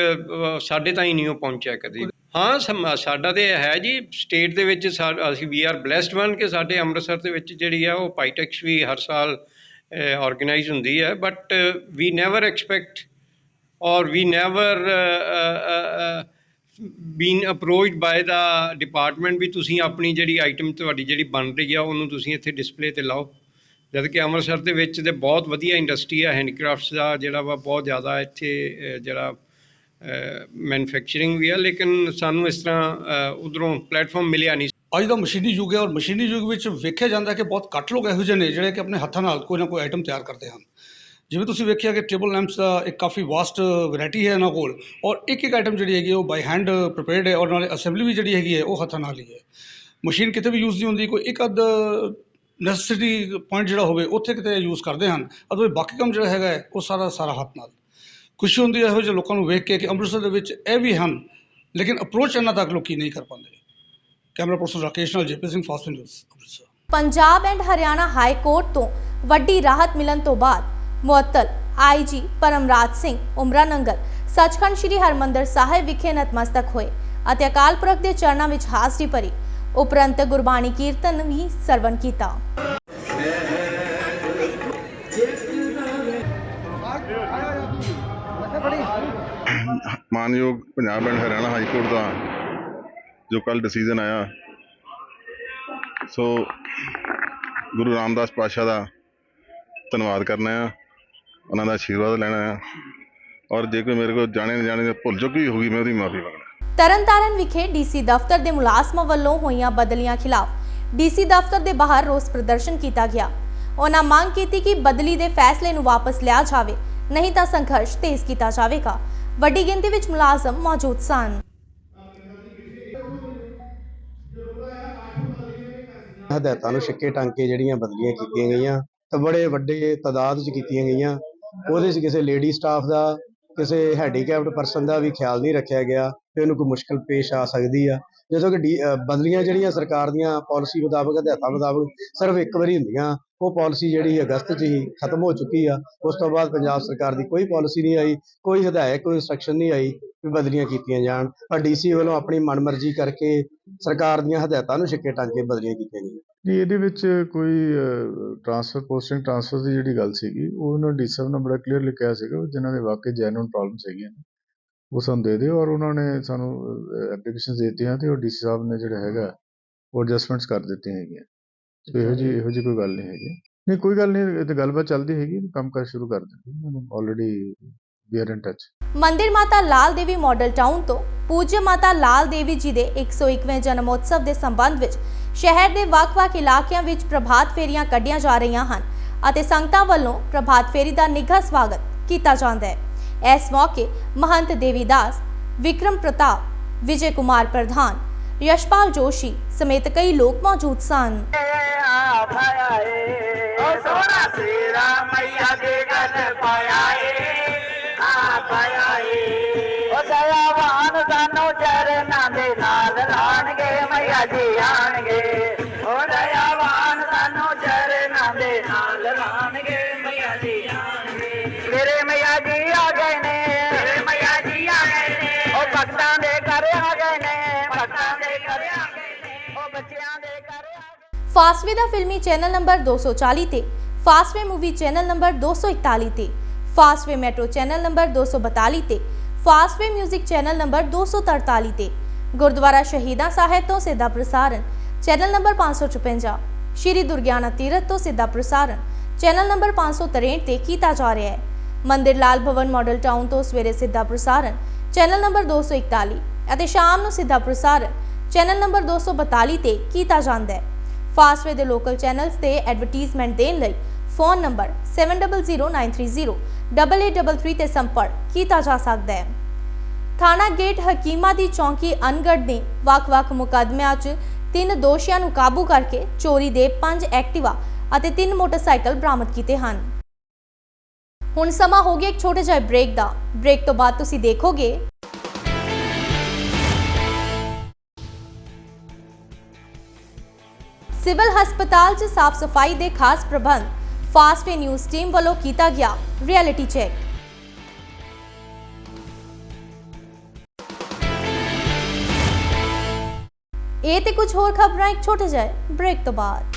ਸਾਡੇ ਤਾਂ ਹੀ ਨਹੀਂ ਉਹ ਪਹੁੰਚਿਆ ਕਦੇ। ਹਾਂ ਸਮ- ਸਾਡਾ ਤੇ ਹੈ ਜੀ ਸਟੇਟ ਦੇ ਵਿੱਚ ਸਾ- ਅਸੀਂ ਵੀ ਆਰ ਬlesed ਵਨ ਕਿ ਸਾਡੇ ਅੰਮ੍ਰਿਤਸਰ ਦੇ ਵਿੱਚ ਜਿਹੜੀ ਆ ਉਹ ਪਾਈਟੈਕਸ ਵੀ ਹਰ ਸਾਲ ਆਰਗੇਨਾਈਜ਼ ਹੁੰਦੀ ਹੈ। But we never expect or we never been approached uh, the department ਵੀ ਤੁਸੀਂ ਆਪਣੀ ਜਿਹੜੀ ਆਈਟਮ ਤੁਹਾਡੀ ਜਿਹੜੀ ਬਣ ਰਹੀ ਆ ਉਹਨੂੰ ਤੁਸੀਂ ਇੱਥੇ ਡਿਸਪਲੇ ਤੇ ਲਾਓ। ਜਦ ਕਿ ਅੰਮ੍ਰਿਤਸਰ ਦੇ ਵਿੱਚ ਤੇ ਬਹੁਤ ਵਧੀਆ ਇੰਡਸਟਰੀ ਆ ਹੈਂਡੀਕ੍ਰਾਫਟਸ ਦਾ ਜਿਹੜਾ ਵਾ ਬਹੁਤ ਜ਼ਿਆਦਾ ਇੱਥੇ ਜਿਹੜਾ ਮੈਨੂਫੈਕਚਰਿੰਗ ਵੀ ਆ, ਲੇਕਿਨ ਸਾਨੂੰ ਇਸ ਤਰ੍ਹਾਂ ਉਧਰੋਂ ਪਲੇਟਫਾਰਮ ਮਿਲਿਆ ਨਹੀਂ। ਅੱਜ ਦਾ ਮਸ਼ੀਨੀ ਯੁੱਗ ਹੈ ਔਰ ਮਸ਼ੀਨੀ ਯੁੱਗ ਵਿੱਚ ਵੇਖਿਆ ਜਾਂਦਾ ਕਿ ਬਹੁਤ ਘੱਟ ਲੋਕ ਇਹੋ ਜਿਹੇ ਨੇ ਜਿਹੜੇ ਕਿ ਆਪਣੇ ਹੱਥਾਂ ਨਾਲ ਕੋਈ ਨਾ ਕੋਈ ਆਈਟਮ ਤਿਆਰ ਕਰਦੇ ਹਨ। ਜਿਵੇਂ ਤੁਸੀਂ ਵੇਖਿਆ ਕਿ ਟੇਬਲ ਲੈਂਪਸ ਦਾ ਇੱਕ ਕਾਫੀ ਵਾਸਟ ਵੈਰਾਈਟੀ ਹੈ ਇਹਨਾਂ ਕੋਲ ਔਰ ਇੱਕ ਇੱਕ ਆਈਟਮ ਜਿਹੜੀ ਹੈਗੀ ਉਹ ਬਾਈ ਹੈਂਡ ਪ੍ਰਿਪੇਅਰਡ ਹੈ ਔਰ ਨਾਲੇ ਅਸੈਂਬਲੀ ਵੀ ਜਿਹੜੀ ਹੈਗੀ ਹੈ ਉਹ ਹੱਥਾਂ ਨਾਲ ਹੀ ਹੈ। ਮਸ਼ੀਨ ਕਿਤੇ ਵੀ ਯੂਜ਼ ਨਹੀਂ ਹੁੰਦੀ, ਕੋਈ ਇੱਕ ਅੱਧ ਨੈਸੈਸਿਟੀ ਪੁਆਇੰਟ ਜਿਹੜਾ ਹੋਵੇ, ਉੱਥੇ ਕਿਤੇ ਯੂਜ਼ ਕਰਦੇ ਹਨ। ਅਦੋਂ ਬਾਕੀ ਕੰਮ ਜਿਹੜਾ ਹੈਗਾ ਉਹ ਸਾਰਾ ਸਾਰਾ ਹੱਥ ਨਾਲ। ਖੁਸ਼ੀ ਹੁੰਦੀ ਹੈ ਇਹੋ ਜਿਹੇ ਲੋਕਾਂ ਨੂੰ ਵੇਖ ਕੇ ਕਿ ਅੰਮ੍ਰਿਤਸਰ ਦੇ ਵਿੱਚ ਇਹ ਵੀ ਹਨ, ਲੇਕਿਨ ਅਪਰੋਚ ਇਹਨਾਂ ਤੱਕ ਲੋਕੀ ਨਹੀਂ ਕਰ ਪਾਉਂਦੇ। ਕੈਮਰਾ ਪਰਸਨ ਰਾਕੇਸ਼ ਨਾਲ JP Singh, fast news, Amritsar. Punjab and Haryana high court ਤੋਂ ਵੱਡੀ ਰਾਹਤ ਮਿਲਣ ਤੋਂ ਬਾਅਦ ਮੁਅੱਤਲ ਆਈਜੀ ਪਰਮਰਾਜ ਸਿੰਘ ਉਮਰਾ ਨੰਗਲ ਸੱਚਖੰਡ ਸ੍ਰੀ ਹਰਮੰਦਰ ਸਾਹਿਬ ਵਿਖੇ ਨਤਮਸਤਕ ਹੋਏ ਅਤੇ ਅਕਾਲ ਪੁਰਖ ਦੇ ਚਰਨਾਂ ਵਿੱਚ ਹਾਜ਼ਰੀ ਭਰੀ। ਉਪਰੰਤ ਗੁਰਬਾਣੀ ਕੀਰਤਨ ਵੀ ਸਰਵਣ ਕੀਤਾ। ਮਾਨਯੋਗ Punjab and Haryana high court ਦਾ ਜੋ ਕੱਲ ਡਿਸੀਜਨ ਆਇਆ, ਸੋ ਗੁਰੂ ਰਾਮਦਾਸ ਪਾਤਸ਼ਾਹ ਦਾ ਧੰਨਵਾਦ ਕਰਨਾ ਆ, ਉਹਨਾਂ ਦਾ ਆਸ਼ੀਰਵਾਦ ਲੈਣਾ ਆ, ਔਰ ਜੇ ਕੋਈ ਮੇਰੇ ਕੋਲ ਜਾਣੇ ਜਾਣੇ ਭੁੱਲ ਚੁੱਕੀ ਹੋਗੀ ਮੈਂ ਉਹਦੀ ਮਾਫੀ ਮੰਗਣਾ ਤਰਨਤਾਰਨ ਵਿਖੇ ਡੀਸੀ ਦਫ਼ਤਰ ਦੇ ਮੁਲਾਜ਼ਮਾਂ ਵੱਲੋਂ ਹੋਈਆਂ ਬਦਲੀਆਂ ਖਿਲਾਫ ਡੀਸੀ ਦਫ਼ਤਰ ਦੇ ਬਾਹਰ ਰੋਸ ਪ੍ਰਦਰਸ਼ਨ ਕੀਤਾ ਗਿਆ। ਉਹਨਾਂ ਮੰਗ ਕੀਤੀ ਕਿ ਬਦਲੀ ਦੇ ਫੈਸਲੇ ਨੂੰ ਵਾਪਸ ਲਿਆ ਜਾਵੇ, ਨਹੀਂ ਤਾਂ ਸੰਘਰਸ਼ ਤੇਜ਼ ਕੀਤਾ ਜਾਵੇਗਾ। ਵੱਡੀ ਗਿਣਤੀ ਵਿੱਚ ਮੁਲਾਜ਼ਮ ਮੌਜੂਦ ਸਨ। ਹਦਾਇਤਾਂ ਨੂੰ ਛਿੱਕੇ ਟਾਂਕੇ ਜਿਹੜੀਆਂ ਬਦਲੀਆਂ ਕੀਤੀਆਂ ਗਈਆਂ, ਤਾਂ ਬੜੇ ਵੱਡੇ ਤਾਦਾਦ 'ਚ ਕੀਤੀਆਂ ਗਈਆਂ। ਉਹਦੇ 'ਚ ਕਿਸੇ ਲੇਡੀ ਸਟਾਫ ਦਾ, ਕਿਸੇ ਹੈਂਡੀਕੈਪਡ ਪਰਸਨ ਦਾ ਵੀ ਖਿਆਲ ਨਹੀਂ ਰੱਖਿਆ ਗਿਆ। ਕਿ ਉਹਨੂੰ ਕੋਈ ਮੁਸ਼ਕਲ ਪੇਸ਼ ਆ ਸਕਦੀ ਆ। ਜਦੋਂ ਕਿ ਬਦਲੀਆਂ ਜਿਹੜੀਆਂ ਸਰਕਾਰ ਦੀਆਂ ਪਾਲਿਸੀ ਮੁਤਾਬਕ, ਹਦਾਇਤਾਂ ਮੁਤਾਬਕ ਸਿਰਫ ਇੱਕ ਵਾਰੀ ਹੁੰਦੀਆਂ, ਉਹ ਪਾਲਿਸੀ ਜਿਹੜੀ ਅਗਸਤ 'ਚ ਹੀ ਖਤਮ ਹੋ ਚੁੱਕੀ ਆ। ਉਸ ਤੋਂ ਬਾਅਦ ਪੰਜਾਬ ਸਰਕਾਰ ਦੀ ਕੋਈ ਪਾਲਿਸੀ ਨਹੀਂ ਆਈ, ਕੋਈ ਹਦਾਇਤ, ਕੋਈ ਇੰਸਟਰਕਸ਼ਨ ਨਹੀਂ ਆਈ ਵੀ ਬਦਲੀਆਂ ਕੀਤੀਆਂ ਜਾਣ। ਪਰ ਡੀਸੀ ਵੱਲੋਂ ਆਪਣੀ ਮਨਮਰਜ਼ੀ ਕਰਕੇ ਸਰਕਾਰ ਦੀਆਂ ਹਦਾਇਤਾਂ ਨੂੰ ਛਿੱਕੇ ਟਾਂਕੇ ਬਦਲੀਆਂ ਕੀਤੀਆਂ ਗਈਆਂ। ਜੀ, ਇਹਦੇ ਵਿੱਚ ਕੋਈ ਟ੍ਰਾਂਸਫਰ ਪੋਸਟਿੰਗ ਟ੍ਰਾਂਸਫਰ ਦੀ ਜਿਹੜੀ ਗੱਲ ਸੀਗੀ, ਉਹ ਉਹਨਾਂ ਡੀ ਸਾਹਿਬ ਨੇ ਬੜਾ ਕਲੀਅਰਲੀ ਕਿਹਾ ਸੀਗਾ ਵੀ ਜਿਨ੍ਹਾਂ ਦੇ ਵਾਕਈ ਜੈਨੂਇਨ ਪ੍ਰੋਬਲਮਸ ਹੈਗੀਆਂ ਉਹ ਸਾਨੂੰ ਦੇ ਦਿਓ ਔਰ ਉਹਨਾਂ ਨੇ ਸਾਨੂੰ ਐਪਲੀਕੇਸ਼ਨਸ ਦਿੱਤੀਆਂ ਤੇ ਉਹ ਡੀ ਸਾਹਿਬ ਨੇ ਜਿਹੜਾ ਹੈਗਾ, ਉਹ ਐਡਜਸਟਮੈਂਟਸ ਕਰ ਦਿੱਤੀਆਂ ਹੈਗੀਆਂ। ਸੋ ਇਹੋ ਜੀ ਇਹੋ ਜੀ ਕੋਈ ਗੱਲ ਨਹੀਂ ਹੈਗੀ। ਨਹੀਂ, ਕੋਈ ਗੱਲ ਨਹੀਂ, ਇਹ ਤਾਂ ਗੱਲਬਾਤ ਚੱਲਦੀ ਹੈਗੀ, ਕੰਮ ਕਰ ਸ਼ੁਰੂ ਕਰ ਦਿੱਤੇ already we are in touch ਮੰਦਿਰ ਮਾਤਾ ਲਾਲ ਦੇਵੀ ਮਾਡਲ ਟਾਊਨ ਤੋਂ ਪੂਜਯ ਮਾਤਾ ਲਾਲ ਦੇਵੀ ਜੀ ਦੇ 101ਵੇਂ ਜਨਮ ਉਤਸਵ ਦੇ ਸੰਬੰਧ ਵਿੱਚ ਸ਼ਹਿਰ ਦੇ ਵੱਖ-ਵੱਖ ਇਲਾਕਿਆਂ ਵਿੱਚ ਪ੍ਰਭਾਤ ਫੇਰੀਆਂ ਕੱਢੀਆਂ ਜਾ ਰਹੀਆਂ ਹਨ ਅਤੇ ਸੰਗਤਾਂ ਵੱਲੋਂ ਪ੍ਰਭਾਤ ਫੇਰੀ ਦਾ ਨਿੱਘਾ ਸਵਾਗਤ ਕੀਤਾ ਜਾਂਦਾ ਹੈ। ਇਸ ਮੌਕੇ ਮਹੰਤ ਦੇਵੀਦਾਸ ਵਿਕਰਮ ਪ੍ਰਤਾਪ ਵਿਜੇ ਕੁਮਾਰ ਪ੍ਰਧਾਨ ਯਸ਼ਪਾਲ ਜੋਸ਼ੀ ਸਮੇਤ ਕਈ ਲੋਕ ਮੌਜੂਦ ਸਨ ਉਹ ਦਇਆਵਾਨ ਗਏ ਫਾਸਟਵੇ ਦਾ ਫਿਲਮੀ ਚੈਨਲ ਨੰਬਰ 240 ਤੇ ਫਾਸਟਵੇ ਮੂਵੀ ਚੈਨਲ ਨੰਬਰ 241 ਤੇ ਫਾਸਟਵੇ ਮੈਟਰੋ ਚੈਨਲ ਨੰਬਰ 242 ਤੇ ਫਾਸਟਵੇ 뮤직 ਚੈਨਲ ਨੰਬਰ 243 ਤੇ, ਗੁਰਦੁਆਰਾ ਸ਼ਹੀਦਾਂ ਸਾਹਿਬ ਤੋਂ ਸਿੱਧਾ ਪ੍ਰਸਾਰਣ, ਚੈਨਲ ਨੰਬਰ 556 ਸ਼੍ਰੀ ਦੁਰਗਿਆਨਾ ਤੀਰਥ ਤੋਂ ਸਿੱਧਾ ਪ੍ਰਸਾਰਣ, ਚੈਨਲ ਨੰਬਰ 563 ਤੇ ਕੀਤਾ ਜਾ ਰਿਹਾ ਹੈ? ਮੰਦਿਰ ਲਾਲ ਭਵਨ ਮਾਡਲ ਟਾਊਨ ਤੋਂ ਸਵੇਰੇ ਸਿੱਧਾ ਪ੍ਰਸਾਰਣ, ਚੈਨਲ ਨੰਬਰ 241 ਅਤੇ ਸ਼ਾਮ ਨੂੰ ਸਿੱਧਾ ਪ੍ਰਸਾਰਣ, ਚੈਨਲ ਨੰਬਰ 242 ਤੇ ਕੀਤਾ ਜਾਂਦਾ ਹੈ? ਫਾਸਟਵੇ ਦੇ ਲੋਕਲ ਚੈਨਲਸ ਤੇ ਐਡਵਰਟਾਈਜ਼ਮੈਂਟ ਦੇਣ ਲਈ ਫੋਨ ਨੰਬਰ 7009308833 ਤੇ ਸੰਪਰਕ ਕੀਤਾ ਜਾ ਸਕਦਾ ਹੈ। ਥਾਣਾ ਗੇਟ ਹਕੀਮਾ ਦੀ ਚੌਂਕੀ ਅਨਗੜ ਨੇ ਵੱਖ-ਵੱਖ ਮੁਕੱਦਮਿਆਂ 'ਚ ਤਿੰਨ ਦੋਸ਼ੀਆਂ ਨੂੰ ਕਾਬੂ ਕਰਕੇ ਚੋਰੀ ਦੇ 5 ਐਕਟਿਵਾ ਅਤੇ ਤਿੰਨ ਮੋਟਰਸਾਈਕਲ ਬਰਾਮਦ ਕੀਤੇ ਹਨ। ਹੁਣ ਸਮਾਂ ਹੋ ਗਿਆ ਇੱਕ ਛੋਟੇ ਜਿਹੇ ਬ੍ਰੇਕ ਦਾ। ਬ੍ਰੇਕ ਤੋਂ ਬਾਅਦ ਤੁਸੀਂ ਦੇਖੋਗੇ ਸਿਵਲ ਹਸਪਤਾਲ 'ਚ ਸਾਫ਼ ਸਫ਼ਾਈ ਦੇ ਖਾਸ ਪ੍ਰਬੰਧ ਫਾਸਟਵੇ ਨਿਊਜ਼ ਟੀਮ ਵੱਲੋਂ ਕੀਤਾ ਗਿਆ ਰਿਐਲਿਟੀ ਚੈੱਕ। ਇਹ ਤੇ ਕੁਝ ਹੋਰ ਖਬਰਾਂ, ਇੱਕ ਛੋਟੇ ਜਿਹੇ ਬ੍ਰੇਕ ਤੋਂ ਬਾਅਦ।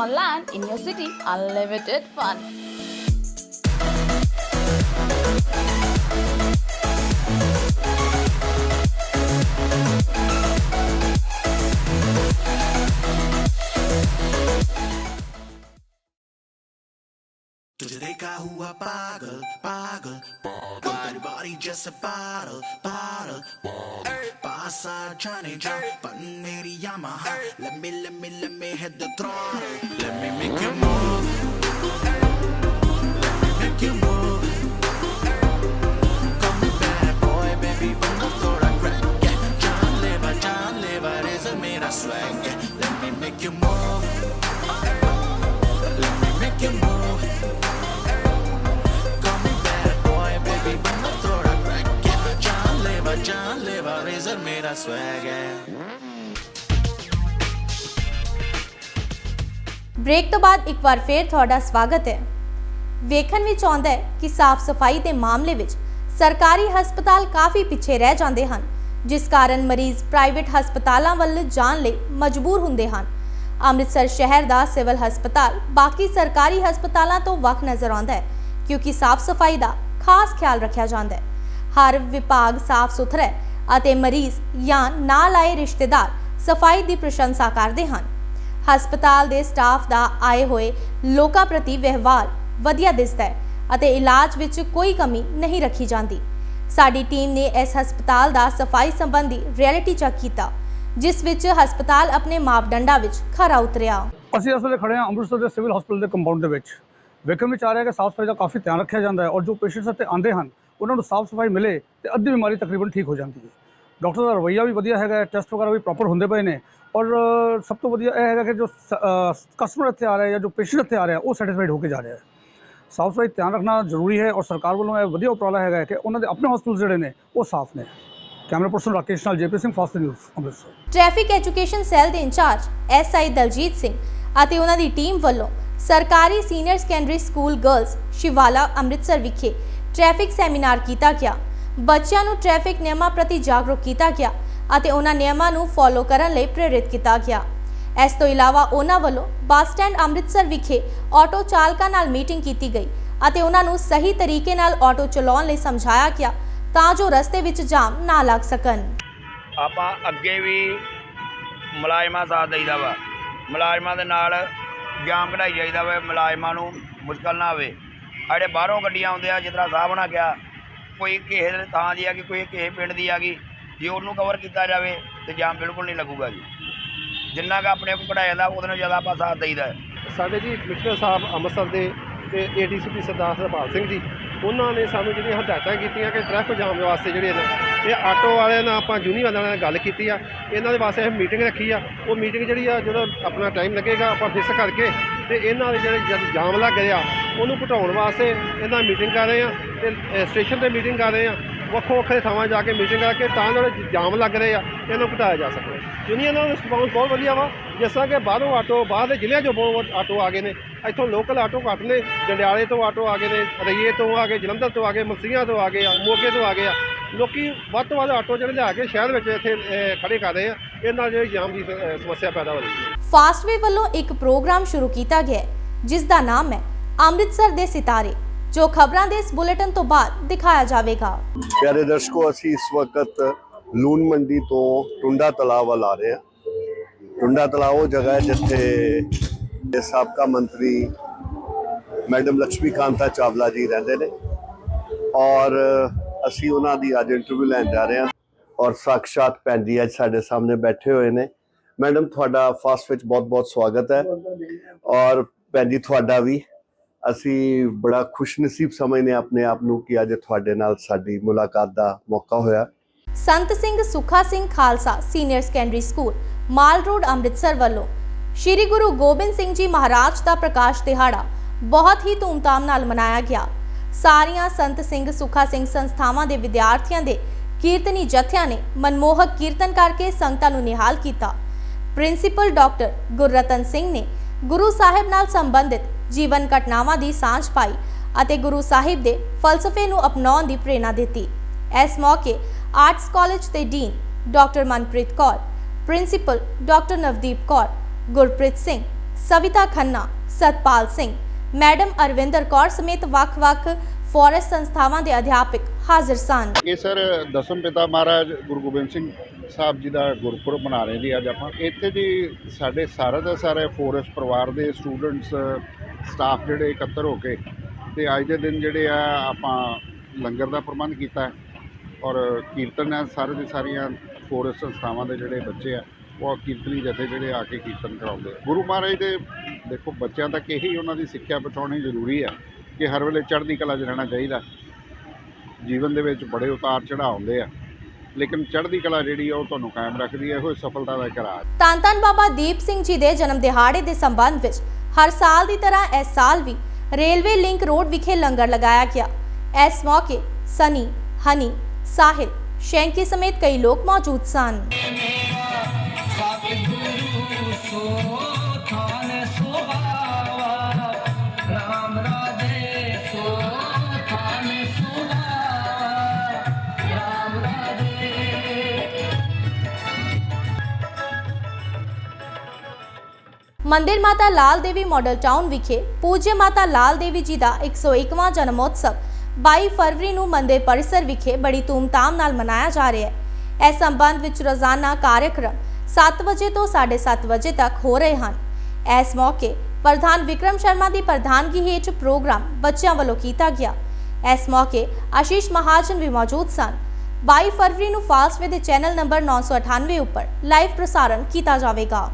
on land in your city unlimited fun. I boggle, boggle, boggle. Break तो बाद एक बार फिर थोड़ा स्वागत है। ਵੇਖਣ ਵਿੱਚ ਆਉਂਦਾ ਹੈ ਕਿ ਸਾਫ਼ ਸਫ਼ਾਈ ਦੇ ਮਾਮਲੇ ਵਿੱਚ ਸਰਕਾਰੀ ਹਸਪਤਾਲ ਕਾਫੀ ਪਿੱਛੇ ਰਹਿ ਜਾਂਦੇ ਹਨ, ਜਿਸ ਕਾਰਨ ਮਰੀਜ਼ ਪ੍ਰਾਈਵੇਟ ਹਸਪਤਾਲਾਂ ਵੱਲ ਜਾਣ ਲਈ ਮਜਬੂਰ ਹੁੰਦੇ ਹਨ। ਅੰਮ੍ਰਿਤਸਰ ਸ਼ਹਿਰ ਦਾ ਸਿਵਲ ਹਸਪਤਾਲ ਬਾਕੀ ਸਰਕਾਰੀ ਹਸਪਤਾਲਾਂ ਤੋਂ ਵੱਖ ਨਜ਼ਰ ਆਉਂਦਾ ਹੈ, ਕਿਉਂਕਿ ਸਾਫ਼ ਸਫ਼ਾਈ ਦਾ ਖਾਸ ਖਿਆਲ ਰੱਖਿਆ ਜਾਂਦਾ ਹੈ। ਹਰ ਵਿਭਾਗ ਸਾਫ਼ ਸੁਥਰਾ ਹੈ ਅਤੇ ਮਰੀਜ਼ ਜਾਂ ਨਾਲ ਆਏ ਰਿਸ਼ਤੇਦਾਰ ਸਫ਼ਾਈ ਦੀ ਪ੍ਰਸ਼ੰਸਾ ਕਰਦੇ ਹਨ। ਹਸਪਤਾਲ ਦੇ ਸਟਾਫ ਦਾ ਆਏ ਹੋਏ ਲੋਕਾਂ ਪ੍ਰਤੀ ਵਿਵਹਾਰ ਵਧੀਆ ਦਿਸਦਾ ਹੈ ਅਤੇ ਇਲਾਜ ਵਿੱਚ ਕੋਈ ਕਮੀ ਨਹੀਂ ਰੱਖੀ ਜਾਂਦੀ। ਸਾਡੀ ਟੀਮ ਨੇ ਇਸ ਹਸਪਤਾਲ ਦਾ ਸਫ਼ਾਈ ਸੰਬੰਧੀ ਰਿਐਲਿਟੀ ਚੈੱਕ ਕੀਤਾ, ਜਿਸ ਵਿੱਚ ਹਸਪਤਾਲ ਆਪਣੇ ਮਾਪਦੰਡਾਂ ਵਿੱਚ ਖਰਾ ਉਤਰਿਆ। ਅਸੀਂ ਇਸ ਵੇਲੇ ਖੜੇ ਹਾਂ ਅੰਮ੍ਰਿਤਸਰ ਦੇ ਸਿਵਲ ਹਸਪਤਾਲ ਦੇ ਕੰਪਾਊਂਡ ਦੇ ਵਿੱਚ। ਵੇਖਣ ਵਿੱਚ ਆ ਰਿਹਾ ਕਿ ਸਾਫ਼ ਸਫ਼ਾਈ ਦਾ ਕਾਫੀ ਧਿਆਨ ਰੱਖਿਆ ਜਾਂਦਾ ਹੈ ਔਰ ਜੋ ਪੇਸ਼ੈਂਟਸ ਇੱਥੇ ਆਉਂਦੇ ਹਨ, ਉਹਨਾਂ ਨੂੰ ਸਾਫ਼ ਸਫ਼ਾਈ ਮਿਲੇ ਤੇ ਅੱਧੀ ਬਿਮਾਰੀ ਤਕਰੀਬਨ ਠੀਕ ਹੋ ਜਾਂਦੀ ਹੈ। ਡਾਕਟਰ ਦਾ ਰਵੱਈਆ ਵੀ ਵਧੀਆ ਹੈਗਾ ਟੈਸਟ ਵਗੈਰਾ ਵੀ ਪ੍ਰੋਪਰ ਹੁੰਦੇ ਪਏ ਨੇ ਔਰ ਸਭ ਤੋਂ ਵਧੀਆ ਇਹ ਹੈਗਾ ਕਿ ਜੋ ਕਸਟਮਰ ਇੱਥੇ ਆ ਰਿਹਾ ਜਾਂ ਜੋ ਪੇਸ਼ੈਂਟ ਇੱਥੇ ਆ ਰਿਹਾ, ਉਹ ਸੈਟੀਸਫਾਈਡ ਹੋ ਕੇ ਜਾ ਰਿਹਾ ਹੈ। ਸਾਫ਼ ਸਫ਼ਾਈ ਧਿਆਨ ਰੱਖਣਾ ਜ਼ਰੂਰੀ ਹੈ ਔਰ ਸਰਕਾਰ ਵੱਲੋਂ ਇਹ ਵਧੀਆ ਉਪਰਾਲਾ ਹੈਗਾ ਕਿ ਉਹਨਾਂ ਦੇ ਆਪਣੇ ਹਸਪਤਾਲ ਜਿਹੜੇ ਨੇ ਉਹ ਸਾਫ਼ ਨੇ। ਕੈਮਰਾ ਪਰਸਨ ਰਾਕੇਸ਼ ਨਾਲ JP Singh fast news Amritsar. Traffic education cell ਦੇ ਇੰਚਾਰਜ ਐਸਆਈ ਦਲਜੀਤ ਸਿੰਘ ਅਤੇ ਉਹਨਾਂ ਦੀ ਟੀਮ ਵੱਲੋਂ ਸਰਕਾਰੀ senior secondary school girls Shivala, Amritsar ਵਿਖੇ ਟ੍ਰੈਫਿਕ ਸੈਮੀਨਾਰ ਕੀਤਾ ਗਿਆ। ਬੱਚਿਆਂ ਨੂੰ ਟ੍ਰੈਫਿਕ ਨਿਯਮਾਂ ਪ੍ਰਤੀ ਜਾਗਰੂਕ ਕੀਤਾ ਗਿਆ ਅਤੇ ਉਹਨਾਂ ਨਿਯਮਾਂ ਨੂੰ ਫੋਲੋ ਕਰਨ ਲਈ ਪ੍ਰੇਰਿਤ ਕੀਤਾ ਗਿਆ। ਇਸ ਤੋਂ ਇਲਾਵਾ ਉਹਨਾਂ ਵੱਲੋਂ ਬੱਸ ਸਟੈਂਡ ਅੰਮ੍ਰਿਤਸਰ ਵਿਖੇ ਆਟੋ ਚਾਲਕਾਂ ਨਾਲ ਮੀਟਿੰਗ ਕੀਤੀ ਗਈ ਅਤੇ ਉਹਨਾਂ ਨੂੰ ਸਹੀ ਤਰੀਕੇ ਨਾਲ ਆਟੋ ਚਲਾਉਣ ਲਈ ਸਮਝਾਇਆ ਗਿਆ ਤਾਂ ਜੋ ਰਸਤੇ ਵਿੱਚ ਜਾਮ ਨਾ ਲੱਗ ਸਕਣ। ਆਪਾਂ ਅੱਗੇ ਵੀ ਮੁਲਾਜ਼ਮਾਂ ਸਾਥ ਦੇਈਦਾ ਵਾ। ਮੁਲਾਜ਼ਮਾਂ ਦੇ ਨਾਲ ਜਾਮ ਕਢਾਈ ਜਾਈਦਾ ਵਾ, ਮੁਲਾਜ਼ਮਾਂ ਨੂੰ ਮੁਸ਼ਕਲ ਨਾ ਆਵੇ। ਸਾਡੇ ਬਾਹਰੋਂ ਗੱਡੀਆਂ ਆਉਂਦੇ ਆ ਜਿਸ ਤਰ੍ਹਾਂ ਸਾਹ ਬਣਾ ਗਿਆ ਕੋਈ ਕਿਸੇ ਥਾਂ ਦੀ ਆ ਗਈ, ਕੋਈ ਕਿਸੇ ਪਿੰਡ ਦੀ ਆ ਗਈ, ਜੇ ਉਹਨੂੰ ਕਵਰ ਕੀਤਾ ਜਾਵੇ ਤੇ ਜਾਮ ਬਿਲਕੁਲ ਨਹੀਂ ਲੱਗੂਗਾ ਜੀ। ਜਿੰਨਾ ਕੁ ਆਪਣੇ ਕੋਲ ਕਢਾਇਆ ਜਾਂਦਾ, ਉਹਦੇ ਨਾਲ ਜ਼ਿਆਦਾ ਆਪਾਂ ਸਾਥ ਦਈਦਾ ਸਾਡੇ ਜੀ ਕਮਿਸ਼ਨਰ ਸਾਹਿਬ ਅੰਮ੍ਰਿਤਸਰ ਦੇ ਤੇ ਏਡੀਸੀਪੀ ਸਰਦਾਰ ਹਰਪਾਲ ਸਿੰਘ ਜੀ, ਉਹਨਾਂ ਨੇ ਸਾਨੂੰ ਜਿਹੜੀਆਂ ਹਦਾਇਤਾਂ ਕੀਤੀਆਂ ਕਿ ਟ੍ਰੈਫਿਕ ਜਾਮ ਦੇ ਵਾਸਤੇ ਜਿਹੜੇ ਨੇ, ਇਹ ਆਟੋ ਵਾਲਿਆਂ ਨਾਲ ਆਪਾਂ ਯੂਨੀਅਨ ਵਾਲਿਆਂ ਨਾਲ ਗੱਲ ਕੀਤੀ ਆ, ਇਹਨਾਂ ਦੇ ਵਾਸਤੇ ਅਸੀਂ ਮੀਟਿੰਗ ਰੱਖੀ ਆ, ਉਹ ਮੀਟਿੰਗ ਜਿਹੜੀ ਆ, ਜਦੋਂ ਆਪਣਾ ਟਾਈਮ ਲੱਗੇਗਾ, ਆਪਾਂ ਫਿਕਸ ਕਰਕੇ ਤੇ ਇਹਨਾਂ ਦੇ ਜਿਹੜੇ ਜਦ ਜਾਮ ਲੱਗ ਰਿਹਾ, ਉਹਨੂੰ ਘਟਾਉਣ ਵਾਸਤੇ ਇਹਨਾਂ ਮੀਟਿੰਗ ਕਰ ਰਹੇ ਆ ਤੇ ਸਟੇਸ਼ਨ ਤੇ ਮੀਟਿੰਗ ਕਰ ਰਹੇ ਆ ਵੱਖੋ ਵੱਖਰੇ ਥਾਵਾਂ ਜਾ ਕੇ ਮੀਟਿੰਗ ਕਰਕੇ ਤਾਂ ਜਿਹੜੇ ਜਾਮ ਲੱਗ ਰਹੇ ਆ ਇਹਨਾਂ ਨੂੰ ਘਟਾਇਆ ਜਾ ਸਕੇ ਯੂਨੀਅਨ ਦਾ ਰਿਸਪੌਂਸ ਬਹੁਤ ਵਧੀਆ ਵਾ। ਜਿਸ ਤਰ੍ਹਾਂ ਕਿ ਬਾਹਰੋਂ ਆਟੋ ਬਾਹਰ ਦੇ ਜ਼ਿਲ੍ਹਿਆਂ 'ਚੋਂ ਬਹੁਤ ਆਟੋ ਆ ਗਏ ਨੇ। ਇੱਥੋਂ ਲੋਕਲ ਆਟੋ ਘੱਟ ਨੇ ਜੰਡਿਆਲੇ ਤੋਂ ਆਟੋ ਆ ਗਏ ਨੇ ਰਈਏ ਤੋਂ ਆ ਗਏ ਜਲੰਧਰ ਤੋਂ ਆ ਗਏ ਮਲਸੀਆਂ ਤੋਂ ਆ ਗਏ ਆ ਮੋਗੇ ਤੋਂ ਆ ਗਏ ਆ। ਲੋਕੀ ਵੱਧ ਤੋਂ ਵੱਧ ਆਟੋ ਜਿਹੜੇ ਲਿਆ ਕੇ ਸ਼ਹਿਰ ਵਿੱਚ ਇੱਥੇ ਅਹ, ਖੜੇ ਕਰ ਰਹੇ ਆ। ਇਹ ਨਾਲ ਜਿਹੜੀ ਜਾਮ ਦੀ ਸਮੱਸਿਆ ਪੈਦਾ ਹੋ ਰਹੀ ਹੈ। ਫਾਸਟਵੇ ਵੱਲੋਂ ਇੱਕ ਪ੍ਰੋਗਰਾਮ ਸ਼ੁਰੂ ਕੀਤਾ ਗਿਆ ਜਿਸ ਦਾ ਨਾਮ ਹੈ ਅੰਮ੍ਰਿਤਸਰ ਦੇ ਸਿਤਾਰੇ। ਜੋ ਖਬਰਾਂ ਦੇ ਇਸ ਬੁਲੇਟਿਨ ਤੋਂ ਬਾਅਦ ਦਿਖਾਇਆ ਜਾਵੇਗਾ। ਪਿਆਰੇ ਦਰਸ਼ਕੋ, ਅਸੀਂ ਇਸ ਵਕਤ ਲੂਣ ਮੰਡੀ ਤੋਂ ਟੁੰਡਾ ਤਲਾਬ ਵੱਲ ਆ ਰਹੇ ਹਾਂ। ਟੁੰਡਾ ਤਲਾਬ ਉਹ ਜਗ੍ਹਾ ਹੈ ਜਿੱਥੇ ਸਾਬਕਾ ਮੰਤਰੀ ਮੈਡਮ ਲక్ష్ਮੀ ਕਾਂਤਾ ਚਾਵਲਾ ਜੀ ਰਹਿੰਦੇ ਨੇ। ਔਰ ਅਸੀਂ ਉਹਨਾਂ ਦੀ ਅੱਜ ਇੰਟਰਵਿਊ ਲੈਣ ਜਾ ਰਹੇ ਹਾਂ ਔਰ ਸਾਕਸ਼ਾਤ ਭੈਣ ਜੀ ਅੱਜ ਸਾਡੇ ਸਾਹਮਣੇ ਬੈਠੇ ਹੋਏ ਨੇ। ਮੈਡਮ, ਤੁਹਾਡਾ ਫਾਸਟ ਵਿੱਚ ਬਹੁਤ-ਬਹੁਤ ਸਵਾਗਤ ਹੈ। ਔਰ ਭੈਣ ਜੀ, ਤੁਹਾਡਾ ਵੀ ਅਸੀਂ ਬੜਾ ਖੁਸ਼ਨਸੀਬ ਸਮਝਨੇ ਆਪਣੇ ਆਪ ਨੂੰ ਕਿ ਅੱਜ ਤੁਹਾਡੇ ਨਾਲ ਸਾਡੀ ਮੁਲਾਕਾਤ ਦਾ ਮੌਕਾ ਹੋਇਆ। Sant Singh Sukha Singh Khalsa senior secondary school, mall road, Amritsar ਵੱਲੋਂ ਸ੍ਰੀ ਗੁਰੂ ਗੋਬਿੰਦ ਸਿੰਘ ਜੀ ਮਹਾਰਾਜ ਦਾ ਪ੍ਰਕਾਸ਼ ਦਿਹਾੜਾ ਬਹੁਤ ਹੀ ਧੂਮਧਾਮ ਨਾਲ ਮਨਾਇਆ ਗਿਆ। ਸਾਰੀਆਂ ਸੰਤ ਸਿੰਘ ਸੁਖਾ ਸਿੰਘ ਸੰਸਥਾਵਾਂ ਦੇ ਵਿਦਿਆਰਥੀਆਂ ਦੇ ਕੀਰਤਨੀ ਜਥਿਆਂ ਨੇ ਮਨਮੋਹਕ ਕੀਰਤਨ ਕਰਕੇ ਸੰਗਤਾਂ ਨੂੰ ਨਿਹਾਲ ਕੀਤਾ। ਪ੍ਰਿੰਸੀਪਲ ਡਾਕਟਰ ਗੁਰਰਤਨ ਸਿੰਘ ਨੇ ਗੁਰੂ ਸਾਹਿਬ ਨਾਲ ਸੰਬੰਧਿਤ ਜੀਵਨ ਘਟਨਾਵਾਂ ਦੀ ਸਾਂਝ ਪਾਈ ਅਤੇ ਗੁਰੂ ਸਾਹਿਬ ਦੇ ਫਲਸਫੇ ਨੂੰ ਅਪਣਾਉਣ ਦੀ ਪ੍ਰੇਰਣਾ ਦਿੱਤੀ। ਇਸ ਮੌਕੇ ਆਰਟਸ ਕਾਲਜ ਦੇ dean doctor Manpreet Kaur, principal doctor Navdeep Kaur, Gurpreet Singh, Savita Khanna, Satpal Singh, madam Arvinder Kaur ਸਮੇਤ ਵੱਖ-ਵੱਖ ਫੋਰੈਸਟ ਸੰਸਥਾਵਾਂ ਦੇ ਅਧਿਆਪਕ ਹਾਜ਼ਰ ਸਨ। ਇਹ ਸਰ ਦਸਮ ਪਿਤਾ ਮਹਾਰਾਜ ਗੁਰੂ ਗੋਬਿੰਦ ਸਿੰਘ ਸਾਹਿਬ ਜੀ ਦਾ ਗੁਰਪੁਰਬ ਮਨਾ ਰਹੇ ਜੀ ਅੱਜ ਆਪਾਂ। ਇੱਥੇ ਜੀ ਸਾਡੇ ਸਾਰਾ ਦਾ ਸਾਰੇ ਫੋਰੈਸਟ ਪਰਿਵਾਰ ਦੇ ਸਟੂਡੈਂਟਸ ਸਟਾਫ ਜਿਹੜੇ ਇਕੱਤਰ ਹੋ ਕੇ ਤੇ ਅੱਜ ਦੇ ਦਿਨ ਜਿਹੜੇ ਆ ਆਪਾਂ ਲੰਗਰ ਦਾ ਪ੍ਰਬੰਧ ਕੀਤਾ ਹੈ ਔਰ ਕੀਰਤਨ ਹੈ, ਸਾਰੇ ਦੇ ਸਾਰੀਆਂ ਫੋਰੈਸਟ ਸੰਸਥਾਵਾਂ ਦੇ ਜਿਹੜੇ ਬੱਚੇ ਆ, ਉਹ ਕੀਰਤਨੀ ਜਥੇ ਜਿਹੜੇ ਆ ਕੇ ਕੀਰਤਨ ਕਰਾਉਂਦੇ ਗੁਰੂ ਮਹਾਰਾਜ ਦੇ ਦੇਖੋ ਬੱਚਿਆਂ ਤੱਕ ਇਹੀ ਉਹਨਾਂ ਦੀ ਸਿੱਖਿਆ ਪਹੁੰਚਾਉਣੀ ਜ਼ਰੂਰੀ ਆ ਕਿ ਹਰ ਵੇਲੇ ਚੜ੍ਹਦੀ ਕਲਾ 'ਚ ਰਹਿਣਾ ਚਾਹੀਦਾ। ਜੀਵਨ ਦੇ ਵਿੱਚ ਬੜੇ ਉਤਾਰ ਚੜ੍ਹਾਅ ਆਉਂਦੇ ਆ। ਲੇਕਿਨ ਚੜ੍ਹਦੀ ਕਲਾ ਜਿਹੜੀ ਆ, ਉਹ ਤੁਹਾਨੂੰ ਕਾਇਮ ਰੱਖਦੀ ਹੈ ਇਹੋ ਸਫਲਤਾ ਦਾ ਇੱਕ ਰਾਜ ਬਾਬਾ ਦੀਪ ਸਿੰਘ ਜੀ ਦੇ ਜਨਮ ਦਿਹਾੜੇ ਦੇ ਸੰਬੰਧ ਵਿੱਚ ਹਰ ਸਾਲ ਦੀ ਤਰ੍ਹਾਂ ਇਸ ਸਾਲ ਵੀ ਰੇਲਵੇ ਲਿੰਕ ਰੋਡ ਵਿਖੇ ਲੰਗਰ ਲਗਾਇਆ ਗਿਆ। ਇਸ ਮੌਕੇ ਸਨੀ, ਹਨੀ, ਸਾਹਿਲ, ਸ਼ੈਂਕੀ ਸਮੇਤ ਕਈ ਲੋਕ ਮੌਜੂਦ ਸਨ। ਮੰਦਿਰ ਮਾਤਾ ਲਾਲ ਦੇਵੀ ਮਾਡਲ ਟਾਊਨ ਵਿਖੇ ਪੂਜਯ ਮਾਤਾ ਲਾਲ ਦੇਵੀ ਜੀ ਦਾ 101ਵਾਂ ਜਨਮੋਤਸਵ 22 ਫਰਵਰੀ ਨੂੰ ਮੰਦਿਰ ਪਰਿਸਰ ਵਿਖੇ ਬੜੀ ਧੂਮਧਾਮ ਨਾਲ ਮਨਾਇਆ ਜਾ ਰਿਹਾ ਹੈ। ਇਸ ਸੰਬੰਧ ਵਿੱਚ ਰੋਜ਼ਾਨਾ ਕਾਰਜਕ੍ਰਮ 7 ਵਜੇ ਤੋਂ 7:30 ਵਜੇ ਤੱਕ ਹੋ ਰਹੇ ਹਨ। ਇਸ ਮੌਕੇ ਪ੍ਰਧਾਨ ਵਿਕਰਮ ਸ਼ਰਮਾ ਦੀ ਪ੍ਰਧਾਨਗੀ ਹੇਠ ਪ੍ਰੋਗਰਾਮ ਬੱਚਿਆਂ ਵੱਲੋਂ ਕੀਤਾ ਗਿਆ। ਇਸ ਮੌਕੇ ਆਸ਼ੀਸ਼ ਮਹਾਜਨ ਵੀ ਮੌਜੂਦ ਸਨ। 22 ਫਰਵਰੀ ਨੂੰ ਫਾਸਟਵੇ ਦੇ ਚੈਨਲ ਨੰਬਰ 998 ਉੱਪਰ ਲਾਈਵ ਪ੍ਰਸਾਰਣ ਕੀਤਾ ਜਾਵੇਗਾ।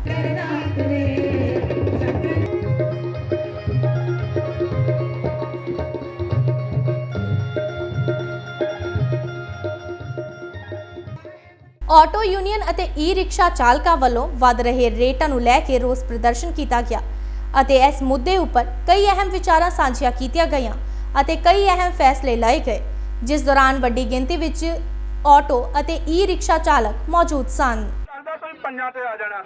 ਆਟੋ ਯੂਨੀਅਨ ਅਤੇ ਈ-ਰਿਕਸ਼ਾ ਚਾਲਕਾਂ ਵੱਲੋਂ ਵੱਧ ਰਹੇ ਰੇਟਾਂ ਨੂੰ ਲੈ ਕੇ ਰੋਸ ਪ੍ਰਦਰਸ਼ਨ ਕੀਤਾ ਗਿਆ ਅਤੇ ਇਸ ਮੁੱਦੇ ਉੱਪਰ ਕਈ ਅਹਿਮ ਵਿਚਾਰਾਂ ਸਾਂਝੀਆਂ ਕੀਤੀਆਂ ਗਈਆਂ ਅਤੇ ਕਈ ਅਹਿਮ ਫੈਸਲੇ ਲਏ ਗਏ ਜਿਸ ਦੌਰਾਨ ਵੱਡੀ ਗਿਣਤੀ ਵਿੱਚ ਆਟੋ ਅਤੇ ਈ-ਰਿਕਸ਼ਾ ਚਾਲਕ ਮੌਜੂਦ ਸਨ। ਤੁਸੀਂ ਪੰਜਾਂ ਤੇ ਆ ਜਾਣਾ।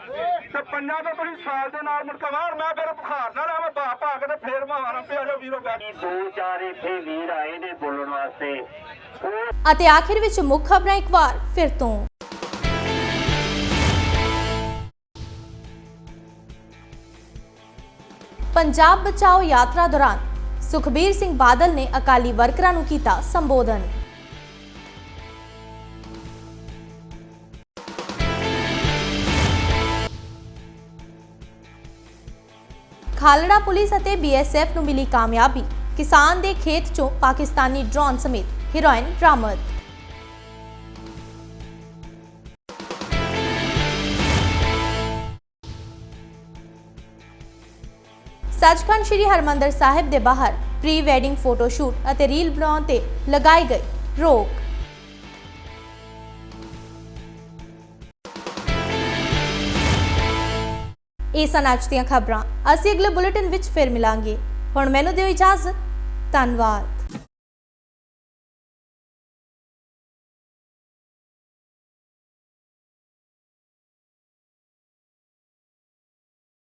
ਤੇ ਪੰਜਾਂ ਤੋਂ ਤੁਸੀਂ ਸਾਲ ਦੇ ਨਾਲ ਮੁੜ ਕੇ ਬਾਹਰ ਮੈਂ ਫਿਰ ਬੁਖਾਰ ਨਾਲ ਆਵਾਂ ਭਾ ਭਾ ਕੇ ਤੇ ਫੇਰ ਮਾਰਾਂ ਪਿਆ ਜੋ ਵੀਰੋ ਗਾੜੀ ਦੋ ਚਾਰ ਇੱਥੇ ਵੀਰ ਆਏ ਨੇ ਬੋਲਣ ਵਾਸਤੇ। ਅਤੇ ਆਖਿਰ ਵਿੱਚ ਮੁੱਖ ਖਬਰਾਂ ਇੱਕ ਵਾਰ ਫਿਰ ਤੋਂ। ਪੰਜਾਬ ਬਚਾਓ ਯਾਤਰਾ ਦੌਰਾਨ ਸੁਖਬੀਰ ਸਿੰਘ ਬਾਦਲ ਨੇ ਅਕਾਲੀ ਵਰਕਰਾਂ ਨੂੰ ਕੀਤਾ ਸੰਬੋਧਨ। ਖਾਲੜਾ ਪੁਲਿਸ ਅਤੇ ਬੀਐਸਐਫ ਨੂੰ ਮਿਲੀ ਕਾਮਯਾਬੀ। ਕਿਸਾਨ ਦੇ ਖੇਤ 'ਚੋਂ ਪਾਕਿਸਤਾਨੀ ਡਰੋਨ ਸਮੇਤ ਹੀਰੋਇਨ ਬਰਾਮਦ। ਸੱਚਖੰਡ ਸ੍ਰੀ ਹਰਮੰਦਰ ਸਾਹਿਬ ਦੇ ਬਾਹਰ ਪ੍ਰੀ ਵੈਡਿੰਗ ਫੋਟੋ ਸ਼ੂਟ ਅਤੇ ਰੀਲ ਬਣਾਉਣ ਤੇ ਲਗਾਈ ਗਈ ਰੋਕ। ਇਹ ਸਨ ਅੱਜ ਦੀਆਂ ਖਬਰਾਂ। ਅਸੀਂ ਅਗਲੇ ਬੁਲੇਟਿਨ ਵਿੱਚ ਫਿਰ ਮਿਲਾਂਗੇ। ਹੁਣ ਮੈਨੂੰ ਦਿਓ ਇਜਾਜ਼ਤ। ਧੰਨਵਾਦ।